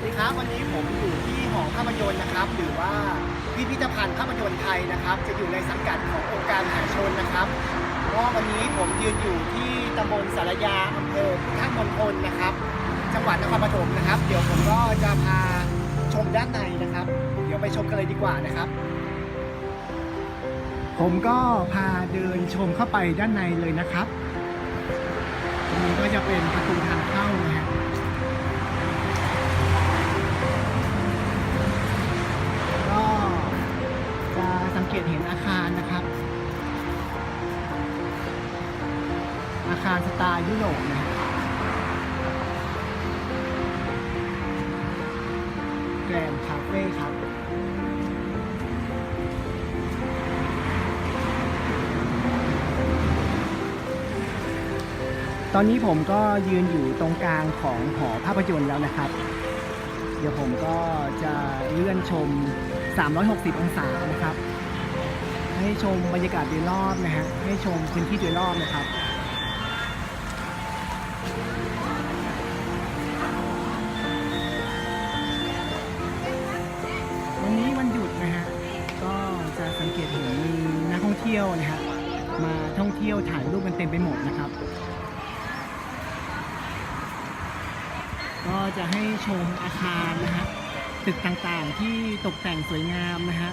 วัสดีครับ วันนี้ผมอยู่ที่หอภาพยนตร์นะครับ หรือว่าพิพิธภัณฑ์ภาพยนตร์ไทยนะครับ จะอยู่ในสังกัดขององค์การมหาชนนะครับก็วันนี้ผมยืนอยู่ที่ตำบลสารยาอำเภอพุทธมณฑลนะครับ จังหวัดนครปฐมนะครับ เดี๋ยวผมก็จะพาชมด้านในนะครับ เดี๋ยวไปชมกันเลยดีกว่านะครับ ผมก็พาเดินชมเข้าไปด้านในเลยนะครับตรงนี้ก็จะเป็นประตูทางเข้านะฮะก็ ตเห็นอาคารนะครับ อาคารสไตล์ยุโรปนะแกรนด์คาเฟ่ครับตอนนี้ผมก็ยืนอยู่ตรงกลางของหอภาพยนตร์แล้วนะครับ เดี๋ยวผมก็จะเลื่อนชม 360 องศานะครับ ให้ชมบรรยากาศโดยรอบนะฮะให้ชมพื้นที่โดยรอบนะครับวันนี้วันหยุดนะฮะก็จะสังเกตเห็นมีนักท่องเที่ยวนะฮะมาท่องเที่ยวถ่ายรูปกันเต็มไปหมดนะครับก็จะให้ชมอาคารนะฮะตึกต่างๆที่ตกแต่งสวยงามนะฮะ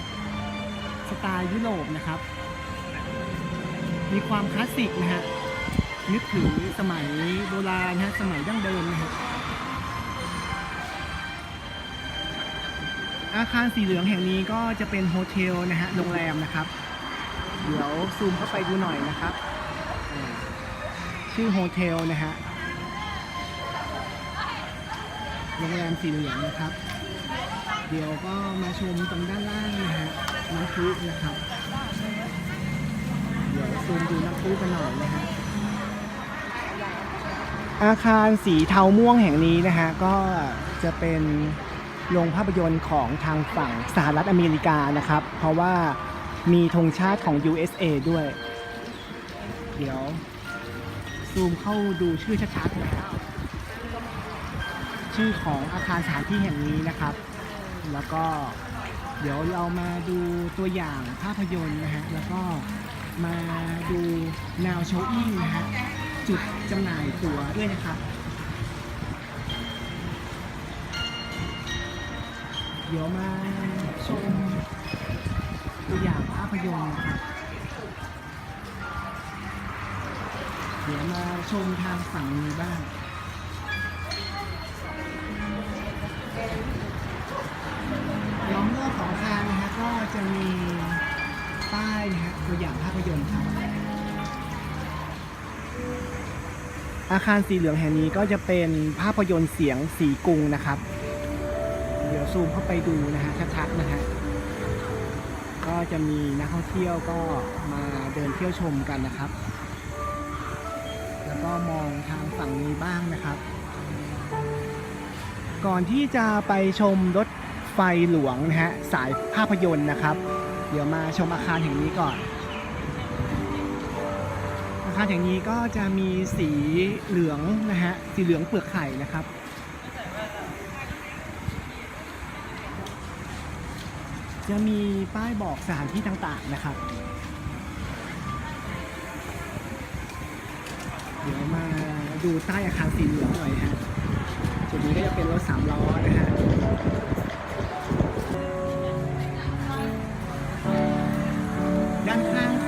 สไตล์ยุโรปนะครับ มีความคลาสสิกนะฮะนึกถึงสมัยโบราณนะฮะสมัยดั้งเดิมนะฮะอาคารสีเหลืองแห่งนี้ก็จะเป็นโฮเทลนะฮะโรงแรมนะครับ เดี๋ยวซูมเข้าไปดูหน่อยนะครับ ชื่อโฮเทลนะฮะโรงแรมสีเหลืองนะครับ เดี๋ยวก็มาชมตรงด้านล่างนะฮะ น้ำพุนะครับเดี๋ยวซูมดูน้ำพุกันหน่อยนะฮะอาคารสีเทาม่วงแห่งนี้นะฮะก็จะเป็นโรงภาพยนตร์ของทางฝั่งสหรัฐอเมริกานะครับ เพราะว่ามีธงชาติของ USA ด้วย เดี๋ยว ซูมเข้าดูชื่อชัดๆนะครับชื่อของอาคารสถานที่แห่งนี้นะครับ แล้วก็ เดี๋ยวเรามาดูตัวอย่างภาพยนตร์นะฮะแล้วก็มาดูแนวโชว์อิ้งนะฮะจุดจำหน่ายตั๋วด้วยนะครับเดี๋ยวมาชมตัวอย่างภาพยนตร์นะครับเดี๋ยวมาชมทางฝั่งนี้บ้าง ก็จะมีป้ายนะฮะตัวอย่างภาพยนตร์ครับ อาคารสีเหลืองแห่งนี้ก็จะเป็นภาพยนตร์เสียงสีกรุงนะครับ เดี๋ยวซูมเข้าไปดูนะฮะชัดๆนะฮะก็จะมีนักท่องเที่ยวก็มาเดินเที่ยวชมกันนะครับ แล้วก็มองทางฝั่งนี้บ้างนะครับ ก่อนที่จะไปชมรถไฟ ไฟหลวงนะฮะสายภาพยนตร์นะครับ เดี๋ยวมาชมอาคารแห่งนี้ก่อน อาคารแห่งนี้ก็จะมีสีเหลืองนะฮะสีเหลืองเปลือกไข่นะครับจะมีป้ายบอกสถานที่ต่างๆนะครับ เดี๋ยวมาดูใต้อาคารสีเหลืองหน่อยฮะจุดนี้ก็จะเป็นรถสามล้อนะฮะ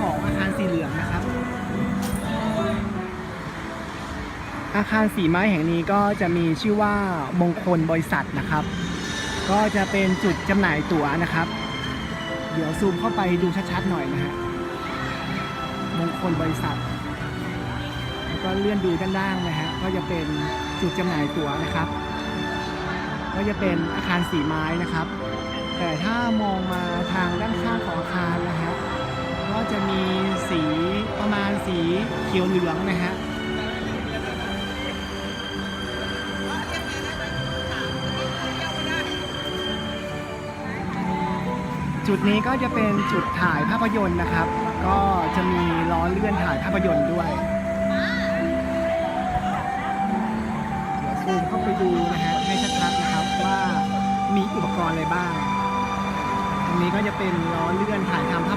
ของอาคารสีเหลืองนะครับ อาคารสีไม้แห่งนี้ก็จะมีชื่อว่ามงคลบริษัทนะครับ ก็จะเป็นจุดจำหน่ายตั๋วนะครับ เดี๋ยวซูมเข้าไปดูชัดๆหน่อยนะฮะมงคลบริษัทแล้วก็เลื่อนดูด้านล่างนะฮะก็จะเป็นจุดจำหน่ายตั๋วนะครับ ก็จะเป็นอาคารสีไม้นะครับ แต่ถ้ามองมาทางด้านข้างของอาคารนะฮะ ก็จะมีสีประมาณสีเขียวเหลืองนะฮะจุดนี้ก็จะเป็นจุดถ่ายภาพยนตร์นะครับ ก็จะมีล้อเลื่อนถ่ายภาพยนตร์ด้วยเดี๋ยวซูมเข้าไปดูนะฮะให้ชัดๆนะครับว่ามีอุปกรณ์อะไรบ้าง ตรงนี้ก็จะเป็นล้อเลื่อนถ่ายทำภาพ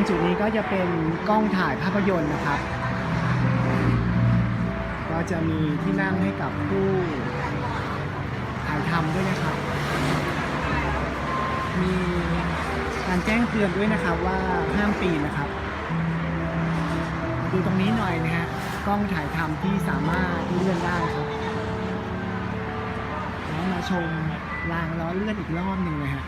รงจุดนี้ก็จะเป็นกล้องถ่ายภาพยนตร์นะครับ ก็จะมีที่นั่งให้กับผู้ถ่ายทำด้วยนะครับ มีการแจ้งเตือนด้วยนะครับว่าห้ามปีนนะครับ ดูตรงนี้หน่อยนะฮะกล้องถ่ายทำที่สามารถเลื่อนได้ครับแล้วมาชมรางล้อเลื่อนอีกรอบหนึ่งนะฮะ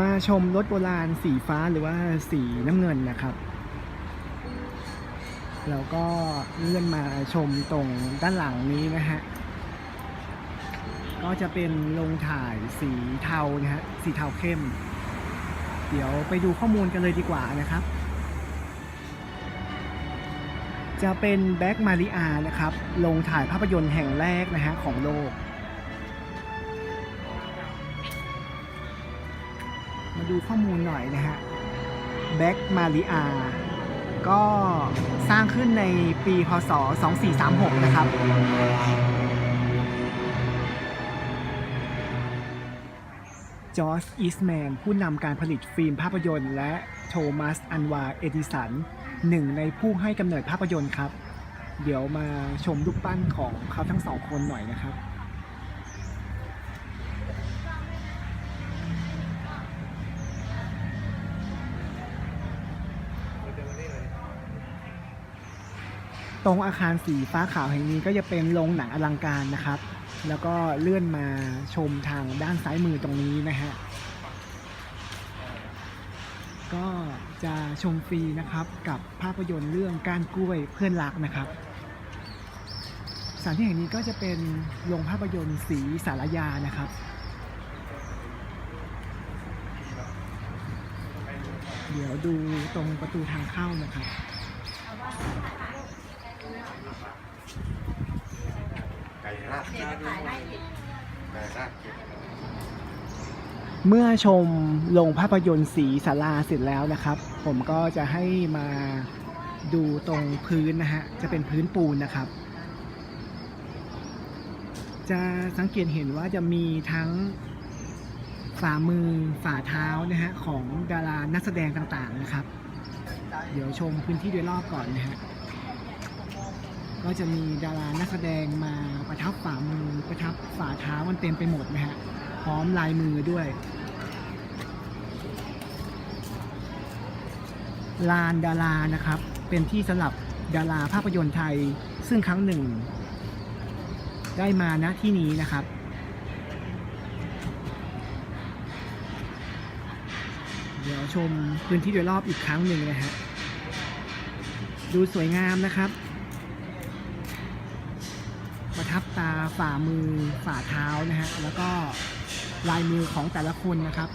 มาชมรถโบราณสีฟ้าหรือว่าสีน้ำเงินนะครับแล้วก็เลื่อนมาชมตรงด้านหลังนี้นะฮะก็จะเป็นโรงถ่ายสีเทานะฮะสีเทาเข้ม เดี๋ยวไปดูข้อมูลกันเลยดีกว่านะครับ จะเป็นแบ็กมาริอานะครับโรงถ่ายภาพยนตร์แห่งแรกนะฮะของโลก ดูข้อมูลหน่อยนะฮะแบ็กมาริอาก็สร้างขึ้นในปีพศ 2436 นะครับ จอร์จอีสแมนผู้นำการผลิตฟิล์มภาพยนตร์ และโทมัสอันวาเอดิสันหนึ่งในผู้ให้กำเนิดภาพยนตร์ครับ เดี๋ยวมาชมรูปปั้นของเขาทั้งสองคนหน่อยนะครับ ตรงอาคารสีฟ้าขาวแห่งนี้ก็จะเป็นโรงหนังอลังการนะครับ แล้วก็เลื่อนมาชมทางด้านซ้ายมือตรงนี้นะฮะ ก็จะชมฟรีนะครับกับภาพยนตร์เรื่องกานกล้วยเพื่อนรักนะครับสถานที่แห่งนี้ก็จะเป็นโรงภาพยนตร์สีสารยานะครับ เดี๋ยวดูตรงประตูทางเข้านะครับ ไก่ราดไก่ราดเมื่อชมโรงภาพยนตร์สีสาราเสร็จแล้วนะครับ ผมก็จะให้มาดูตรงพื้นนะฮะ จะเป็นพื้นปูนนะครับ จะสังเกตเห็นว่าจะมีทั้งฝ่ามือฝ่าเท้านะฮะ ของดารานักแสดงต่างๆนะครับ เดี๋ยวชมพื้นที่โดยรอบก่อนนะฮะ ก็จะมีดารานักแสดงมาประทับฝ่ามือประทับฝ่าเท้ามันเต็มไปหมดนะฮะพร้อมลายมือด้วย ลานดารานะครับ เป็นที่สำหรับดาราภาพยนตร์ไทยซึ่งครั้งหนึ่ง ได้มาณที่นี้นะครับเดี๋ยวชมพื้นที่โดยรอบอีกครั้งหนึ่งนะฮะ ดูสวยงามนะครับ ทับตาฝ่ามือฝ่าเท้านะฮะแล้วก็ลายมือของแต่ละคนนะครับ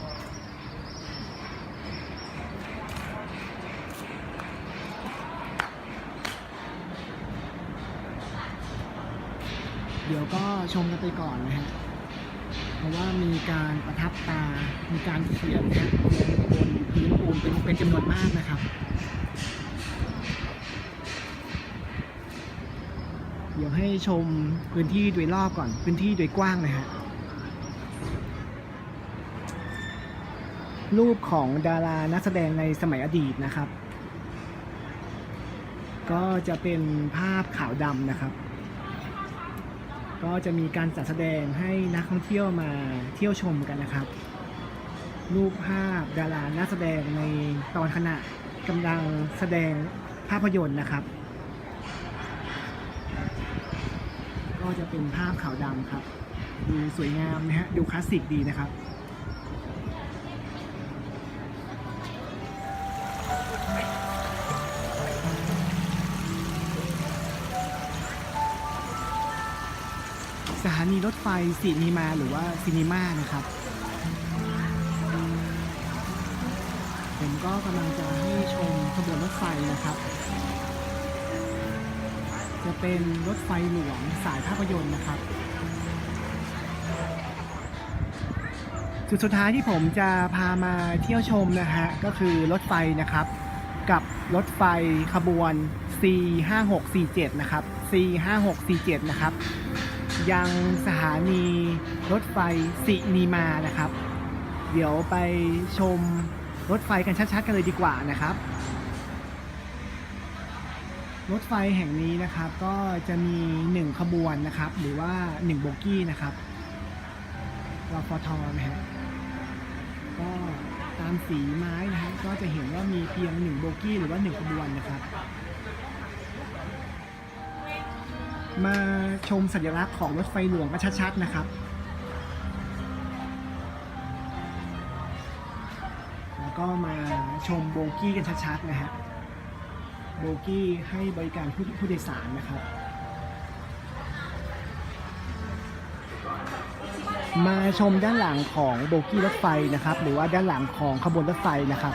เดี๋ยวก็ชมกันไปก่อนนะฮะ เพราะว่ามีการประทับตา มีการเขียนนะฮะบนพื้นปูนเป็นเป็นจำนวนมากนะครับ ให้ชมพื้นที่โดยรอบก่อน พื้นที่โดยกว้างนะฮะ รูปของดารานักแสดงในสมัยอดีตนะครับ ก็จะเป็นภาพขาวดำนะครับ ก็จะมีการจัดแสดงให้นักท่องเที่ยวมาเที่ยวชมกันนะครับ รูปภาพดารานักแสดงในตอนขณะกำลังแสดงภาพยนตร์นะครับ ก็จะเป็นภาพขาวดำครับดูสวยงามนะฮะดูคลาสสิกดีนะครับสถานีรถไฟสีนีมาหรือว่าซีนีมานะครับ ผมก็กำลังจะให้ชมขบวนรถไฟนะครับ จะเป็นรถไฟหลวงสายภาพยนตร์นะครับ จุดสุดท้ายที่ผมจะพามาเที่ยวชมนะฮะ ก็คือรถไฟนะครับ กับรถไฟขบวน C5647 นะครับ C5647 นะครับ ยังสถานีรถไฟสินีมานะครับ เดี๋ยวไปชมรถไฟกันชัดๆกันเลยดีกว่านะครับ รถไฟแห่งนี้นะครับก็จะมี 1 ขบวนนะครับ หรือว่า 1 โบกี้นะครับรฟทนะฮะก็ตามสีไม้นะฮะก็จะเห็นว่ามีเพียง 1 โบกี้หรือว่า 1 ขบวนนะครับ มาชมสัญลักษณ์ของรถไฟหลวงกันชัดๆนะครับ แล้วก็มาชมโบกี้กันชัดๆนะฮะ โบกี้ให้บริการผู้ผู้โดยสารนะครับ มาชมด้านหลังของโบกี้รถไฟนะครับ หรือว่าด้านหลังของขบวนรถไฟนะครับ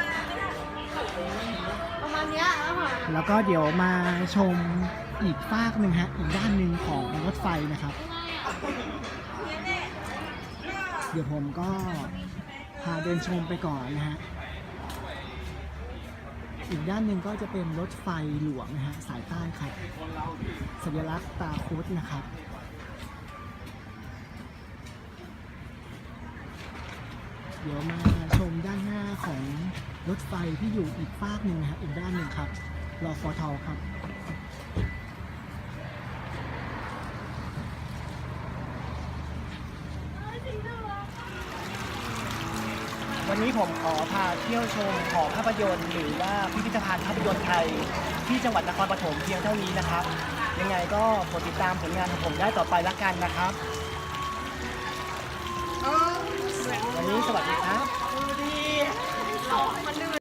ประมาณเนี้ยแล้วค่ะแล้วก็เดี๋ยวมาชมอีกฟากหนึ่งฮะอีกด้านหนึ่งของรถไฟนะครับ เดี๋ยวผมก็พาเดินชมไปก่อนนะฮะ อีกด้านหนึ่งก็จะเป็นรถไฟหลวงนะฮะสายใต้ครับสัญลักษณ์ตาคุดนะครับเดี๋ยวมาชมด้านหน้าของรถไฟที่อยู่อีกฟากหนึ่งนะฮะอีกด้านหนึ่งครับรอฟอทอครับ วันนี้ผมขอพาเที่ยวชมหอภาพยนตร์หรือว่าพิพิธภัณฑ์ภาพยนตร์ไทย ที่จังหวัดนครปฐมเพียงเท่านี้นะครับ ยังไงก็โปรดติดตามผลงานของผมได้ต่อไปละกันนะครับ วันนี้สวัสดีครับ